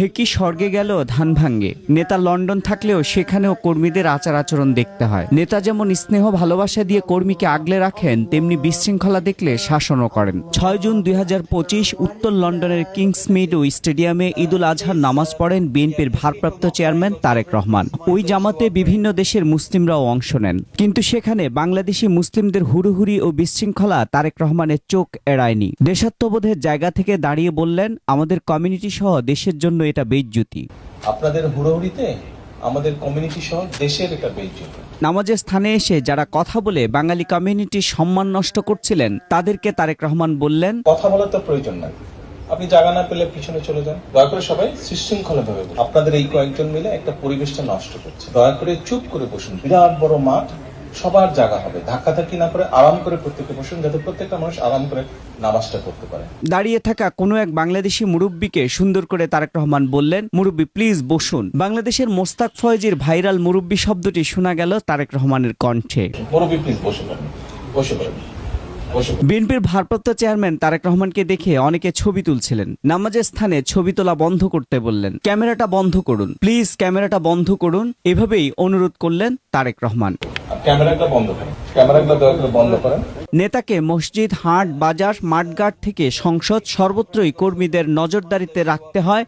ঢেকি স্বর্গে গেল, ধান ভাঙ্গে নেতা লন্ডন থাকলেও সেখানেও কর্মীদের আচার আচরণ দেখতে হয়। নেতা যেমন স্নেহ, ভালোবাসা দিয়ে কর্মীকে আগলে রাখেন, তেমনি বিশৃঙ্খলা দেখলে শাসনও করেন। ছয় জুন দুই হাজার পঁচিশ উত্তর লন্ডনের কিংসমিড ও স্টেডিয়ামে ঈদুল আজহার নামাজ পড়েন বিএনপির ভারপ্রাপ্ত চেয়ারম্যান তারেক রহমান। ওই জামাতে বিভিন্ন দেশের মুসলিমরাও অংশ নেন। কিন্তু সেখানে বাংলাদেশি মুসলিমদের হুড়ুহুড়ি ও বিশৃঙ্খলা তারেক রহমানের চোখ এড়ায়নি। দেশাত্মবোধের জায়গা থেকে দাঁড়িয়ে বললেন, আমাদের কমিউনিটি সহ দেশের জন্য এটা বেজ্জুতি। আপনাদের হুড়োহুড়িতে আমাদের কমিউনিটি সহ দেশের এটা বেইজ্জত নামাজের স্থানে এসে যারা কথা বলে বাঙালি কমিউনিটির সম্মান নষ্ট করছিলেন তাদেরকে তারেক রহমান বললেন কথা বলার তো প্রয়োজন নাই। আপনি জায়গা না পেলে পিছনে চলে যান। দয়া করে সবাই সুশৃঙ্খলা ভাবে আপনাদের এই কয়েকজন মিলে একটা পরিবেশটা নষ্ট করছে। দয়া করে চুপ করে বসুন। বিরাট বড় মাঠ সবার জায়গা হবে। ধাক্কাধাক্কি না করে আরাম করে প্রত্যেকে বসুন যাতে প্রত্যেকটা মানুষ আরাম করে নামাজটা করতে পারে। দাঁড়িয়ে থাকা কোনো এক বাংলাদেশি মুরব্বীকে সুন্দর করে তারেক রহমান বললেন মুরব্বী প্লিজ বসুন। বাংলাদেশের মোস্তাক ফয়েজির ভাইরাল মুরব্বী শব্দটি শোনা গেল তারেক রহমানের কণ্ঠে। মুরব্বী প্লিজ বসে পড়েন বসে পড়েন বিএনপির ভারপ্রাপ্ত চেয়ারম্যান তারেক রহমানকে দেখে অনেকে ছবি তুলছিলেন। নামাজের স্থানে ছবি তোলা বন্ধ করতে বললেন ক্যামেরাটা বন্ধ করুন প্লিজ ক্যামেরাটা বন্ধ করুন। এভাবেই অনুরোধ করলেন তারেক রহমান। নেতাকে মসজিদ হাট বাজার মাঠঘাট থেকে সংসদ সর্বত্রই কর্মীদের নজরদারিতে রাখতে হয়।